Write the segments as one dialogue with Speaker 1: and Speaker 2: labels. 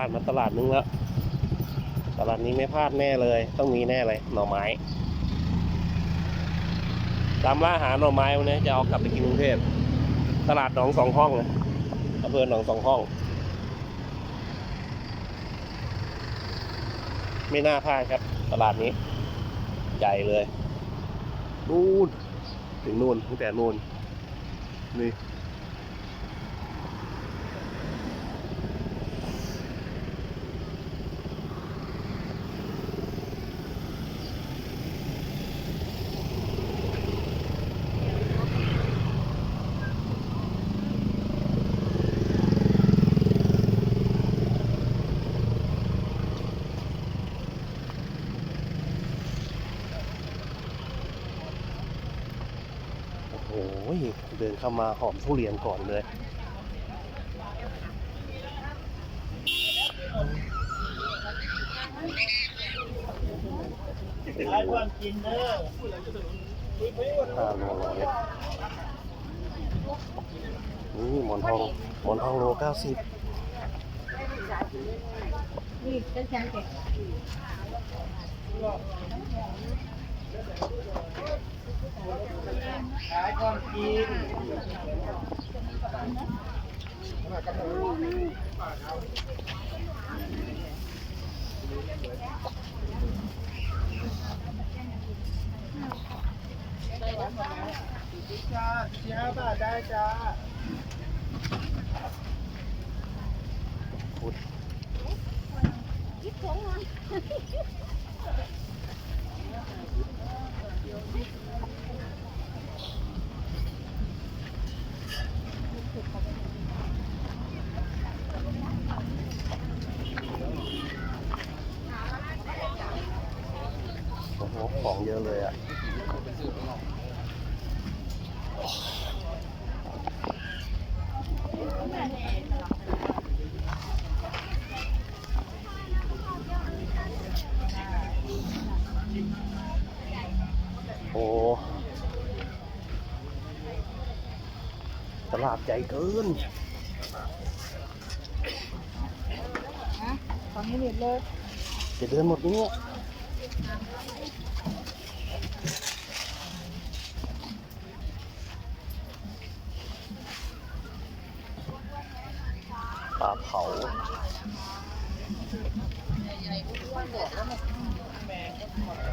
Speaker 1: ผ่านมาตลาดนึงแล้ว ตลาดนี้ไม่พลาดแน่เลย ต้องมีแน่เลยหน่อไม้ตามล่าหาหน่อไม้วันนี้จะเอากลับไปกินกรุงเทพตลาดหนองสองห้องนะอำเภอหนองสองห้อง ไม่น่าพลาดครับ ตลาดนี้ ใหญ่เลยนู่นถึงนู่นตั้งแต่นู่นนี่ โอ้โหเดินเข้ามาหอมทุเรียนก่อนเลย
Speaker 2: ให้า
Speaker 1: โลร้อยนี่หมอนทองหมอนทองโลเก้าสิบ
Speaker 3: นี่เป็นแสนเจ็ด
Speaker 2: ขายก่อนกินจ้าสี่ห้าบาทได้จ้า
Speaker 3: ยิบสองวัน
Speaker 1: โอ้โหของเยอะเลยอะ โอ้ ตลาดใหญ่เกิน
Speaker 3: นะของนี้เด็ดเลย
Speaker 1: จะเดินหมดเนี่ยปลาเผา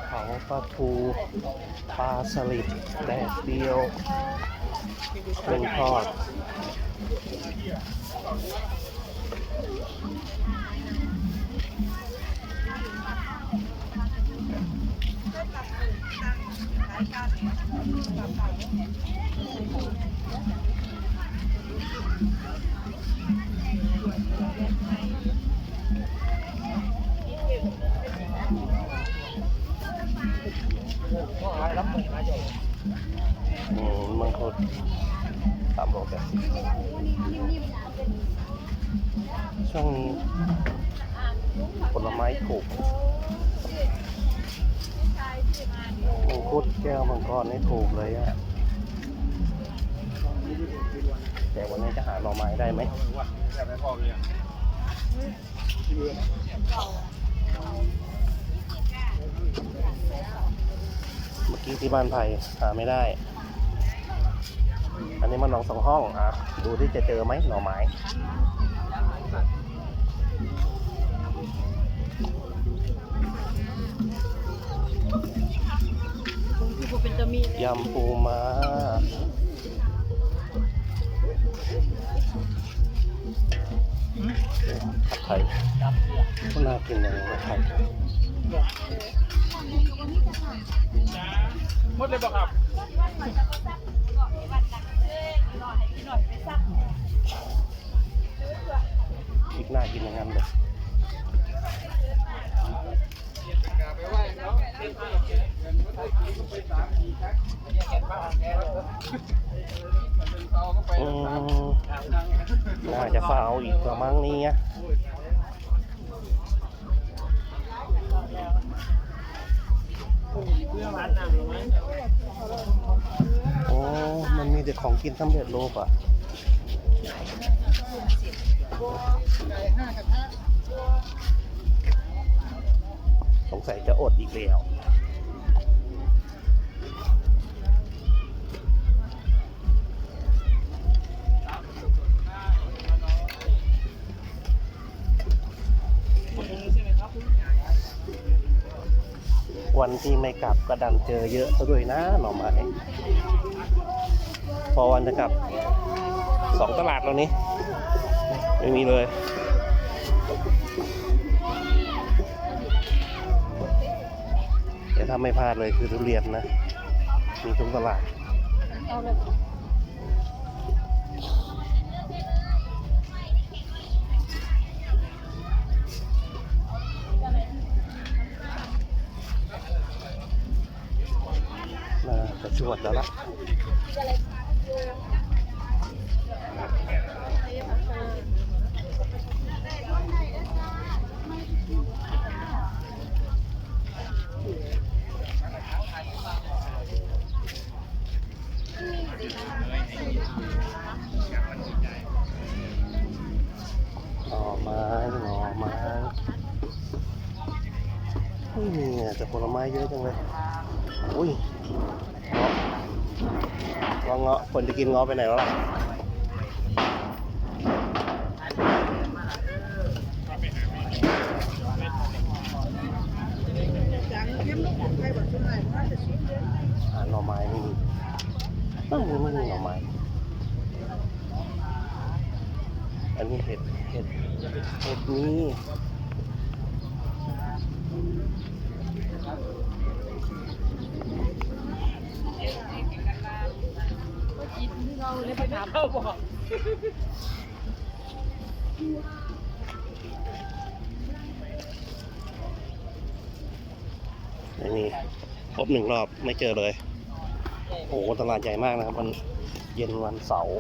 Speaker 1: เผาปลาทู ปลาสลิดแดดเดียว เป็นทอด อืมมังคุดสามโลแปดสิบช่วงนี้ผลไม้ถูกมังคุดแก้วมังกรนี่ถูกเลยอะแต่วันนี้จะหาหน่อไม้ได้ไหม กี้ที่บ้านไผ่หาไม่ได้ อันนี้มันหนองสองห้องอะดูที่จะเจอไหมหน่อไม้ยำปูมาผัดไทยน่ากินอย่างผัดไทย
Speaker 2: หมดเลยป่ะครับ
Speaker 1: อีก
Speaker 2: หน้ากินก็ได้กินก็ไปสามเนี่ยเก็บผ้าแล้วงั้นเด้
Speaker 1: อน่าจะฟาวอีกประมั้งนี้อะ โอ้มันมีแต่ของกินสำเร็จรูปอะ
Speaker 2: สง
Speaker 1: สัยจะอดอีกแล้ว วันที่ไม่กลับก็ดันเจอเยอะซะด้วยนะหน่อไม้พอวันจะกลับสองตลาดแล้วนี้ ไม่มีเลยแต่ถ้าไม่พลาดเลยคือทุเรียนนะ มีทุกตลาด ชวดแล้วล่ะหน่อไม้หน่อไม้ไม่มีอะแต่ผลไม้เยอะจังเลย อุ้ย เงาะเงาะคนจะกินเงาะไปไหนวะล่ะหาหน่อไม้ไม่มีไม่มีไม่มีหน่อไม้อันนี้เห็ด เห็ด เห็ดนี่
Speaker 3: เราเลยไปถามเขาบอก
Speaker 1: ไม่มีพบหนึ่งรอบไม่เจอเลย โอ้โหตลาดใหญ่มากนะครับ มันเย็นวันเสาร์